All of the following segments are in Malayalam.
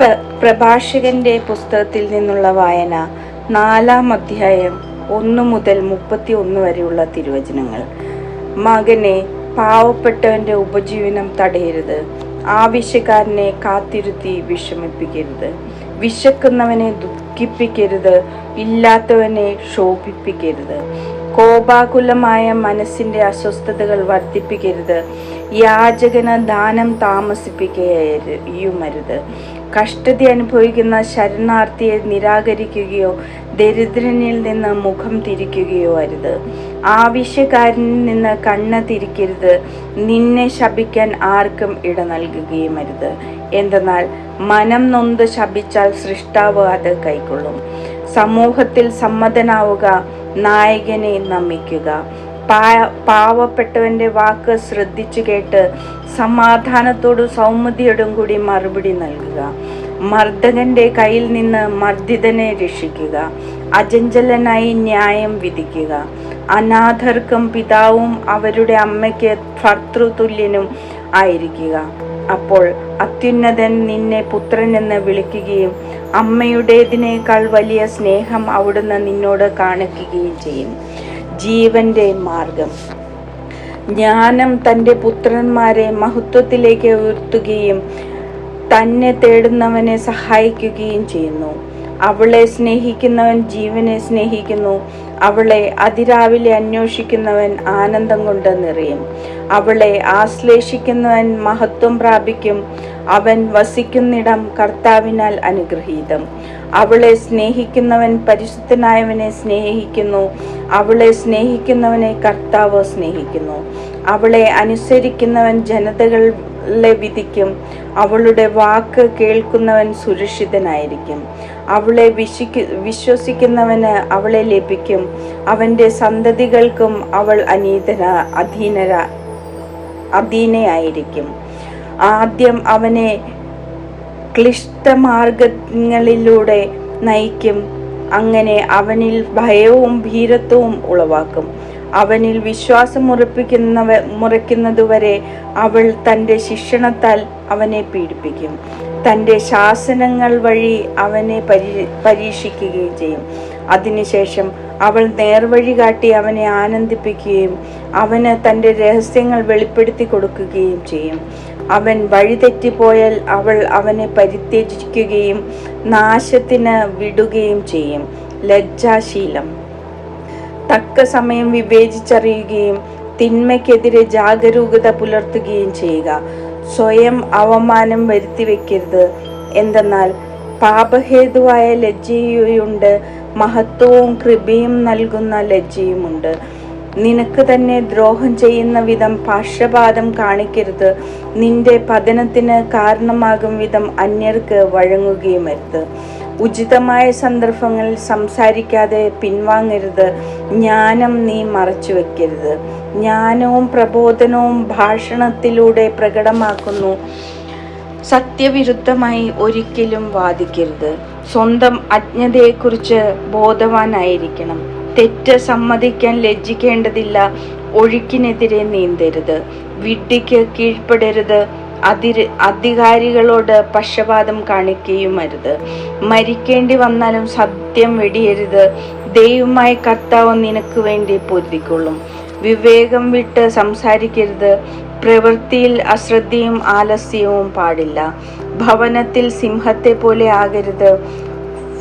പ്ര- പ്രഭാഷകന്റെ പുസ്തകത്തിൽ നിന്നുള്ള വായന നാലാം അധ്യായം ഒന്ന് മുതൽ മുപ്പത്തി ഒന്ന് വരെയുള്ള തിരുവചനങ്ങൾ. മകനെ പാവപ്പെട്ടവന്റെ ഉപജീവനം തടയരുത്. ആവശ്യക്കാരനെ കാത്തിരുത്തി വിഷമിപ്പിക്കരുത്. വിശക്കുന്നവനെ ദുഃഖിപ്പിക്കരുത്. ഇല്ലാത്തവനെ ശോഭിപ്പിക്കരുത്. കോപാകുലമായ മനസ്സിന്റെ അസ്വസ്ഥതകൾ വർദ്ധിപ്പിക്കരുത്. യാചകന് ദാനം താമസിപ്പിക്കുകയുമരുത് കഷ്ടത അനുഭവിക്കുന്ന ശരണാർത്ഥിയെ നിരാകരിക്കുകയോ ദരിദ്രനിൽ നിന്ന് മുഖം തിരിക്കുകയോ അരുത്. ആവശ്യക്കാരനിൽ നിന്ന് കണ്ണ് തിരിക്കരുത്. നിന്നെ ശപിക്കാൻ ആർക്കും ഇട നൽകുകയും അരുത്. എന്തെന്നാൽ മനം നൊന്ത് ശപിച്ചാൽ സൃഷ്ടാവ് അത് കൈക്കൊള്ളും. സമൂഹത്തിൽ സമ്മതനാവുക നായകനെ നമിക്കുക. പാവപ്പെട്ടവന്റെ വാക്ക് ശ്രദ്ധിച്ചു കേട്ട് സമാധാനത്തോടും സൗമ്യതയോടും കൂടി മറുപടി നൽകുക. മർദ്ദകന്റെ കയ്യിൽ നിന്ന് മർദ്ദിതനെ രക്ഷിക്കുക. അജഞ്ചലനായി ന്യായം വിധിക്കുക. അനാഥർക്കും പിതാവും അവരുടെ അമ്മയ്ക്ക് ഭർത്തൃതുല്യനും ആയിരിക്കുക. അപ്പോൾ അത്യുന്നതൻ നിന്നെ പുത്രൻ എന്ന് വിളിക്കുകയും അമ്മയുടേതിനേക്കാൾ വലിയ സ്നേഹം അവിടുന്ന് നിന്നോട് കാണിക്കുകയും ചെയ്യും. ജീവന്റെ മാർഗം. ജ്ഞാനം തന്റെ പുത്രന്മാരെ മഹത്വത്തിലേക്ക് ഉയർത്തുകയും തന്നെ തേടുന്നവനെ സഹായിക്കുകയും ചെയ്യുന്നു. അവളെ സ്നേഹിക്കുന്നവൻ ജീവനെ സ്നേഹിക്കുന്നു. അവളെ അതിരാവിലെ അന്വേഷിക്കുന്നവൻ ആനന്ദം കൊണ്ട് നിറയും. അവളെ ആശ്ലേഷിക്കുന്നവൻ മഹത്വം പ്രാപിക്കും. അവൻ വസിക്കുന്നിടം കർത്താവിനാൽ അനുഗ്രഹീതം. അവളെ സ്നേഹിക്കുന്നവൻ പരിശുദ്ധനായവനെ സ്നേഹിക്കുന്നു. അവളെ സ്നേഹിക്കുന്നവനെ കർത്താവ് സ്നേഹിക്കുന്നു. അവളെ അനുസരിക്കുന്നവൻ ജനതകളെ വിധിക്കും. അവളുടെ വാക്ക് കേൾക്കുന്നവൻ സുരക്ഷിതനായിരിക്കും. അവളെ വിശിക്ക് വിശ്വസിക്കുന്നവന് അവളെ ലഭിക്കും. അവന്റെ സന്തതികൾക്കും അവൾ അനീതന അധീനര അധീനയായിരിക്കും. ആദ്യം അവനെ ക്ലിഷ്ടമാർഗങ്ങളിലൂടെ നയിക്കും. അങ്ങനെ അവനിൽ ഭയവും ഭീരത്വവും ഉളവാക്കും. അവനിൽ വിശ്വാസം മുറിപ്പിക്കുന്നവ മുറിക്കുന്നതുവരെ അവൾ തന്റെ ശിക്ഷണത്താൽ അവനെ പീഡിപ്പിക്കും. തന്റെ ശാസനങ്ങൾ വഴി അവനെ പരീ പരീക്ഷിക്കുകയും ചെയ്യും. അതിനുശേഷം അവൾ നേർവഴി കാട്ടി അവനെ ആനന്ദിപ്പിക്കുകയും അവന് തന്റെ രഹസ്യങ്ങൾ വെളിപ്പെടുത്തി കൊടുക്കുകയും ചെയ്യും. അവൻ വഴിതെറ്റിപ്പോയാൽ അവൾ അവനെ പരിത്യജിക്കുകയും നാശത്തിന് വിടുകയും ചെയ്യും. ലജ്ജാശീലം. തക്ക സമയം വിവേചിച്ചറിയുകയും തിന്മയ്ക്കെതിരെ ജാഗരൂകത പുലർത്തുകയും ചെയ്യുക. സ്വയം അവമാനം വരുത്തി വെക്കരുത്. എന്തെന്നാൽ പാപഹേതുവായ ലജ്ജയുണ്ട്. മഹത്വവും കൃപയും നൽകുന്ന ലജ്ജയുമുണ്ട്. നിനക്ക് തന്നെ ദ്രോഹം ചെയ്യുന്ന വിധം പക്ഷപാതം കാണിക്കരുത്. നിന്റെ പതനത്തിന് കാരണമാകും വിധം അന്യർക്ക് വഴങ്ങുകയുമരുത്. ഉചിതമായ സന്ദർഭങ്ങളിൽ സംസാരിക്കാതെ പിൻവാങ്ങരുത്. ജ്ഞാനം നീ മറച്ചു വെക്കരുത് ജ്ഞാനവും പ്രബോധനവും ഭാഷണത്തിലൂടെ പ്രകടമാക്കുന്നു. സത്യവിരുദ്ധമായി ഒരിക്കലും വാദിക്കരുത്. സ്വന്തം അജ്ഞതയെക്കുറിച്ച് ബോധവാനായിരിക്കണം. തെറ്റ് സമ്മതിക്കാൻ ലജ്ജിക്കേണ്ടതില്ല ഒഴുക്കിനെതിരെ നീന്തരുത്. വിഡ്ഢിക്ക് കീഴ്പ്പെടരുത് അതിര് അധികാരികളോട് പക്ഷപാതം കാണിക്കുകയുമരുത് മരിക്കേണ്ടി വന്നാലും സത്യം വെടിയരുത്. ദൈവമായ കർത്താവ് നിനക്ക് വേണ്ടി പൊരുതിക്കൊള്ളും. വിവേകം വിട്ട് സംസാരിക്കരുത്. പ്രവൃത്തിയിൽ അശ്രദ്ധയും ആലസ്യവും പാടില്ല. ഭവനത്തിൽ സിംഹത്തെ പോലെ ആകരുത്.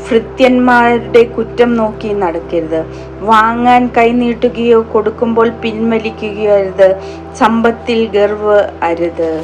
ഭൃത്യന്മാരുടെ കുറ്റം നോക്കി നടക്കരുത്. വാങ്ങാൻ കൈനീട്ടുകയോ കൊടുക്കുമ്പോൾ പിൻവലിക്കുകയോ അരുത് സമ്പത്തിൽ ഗർവ് അരുത്.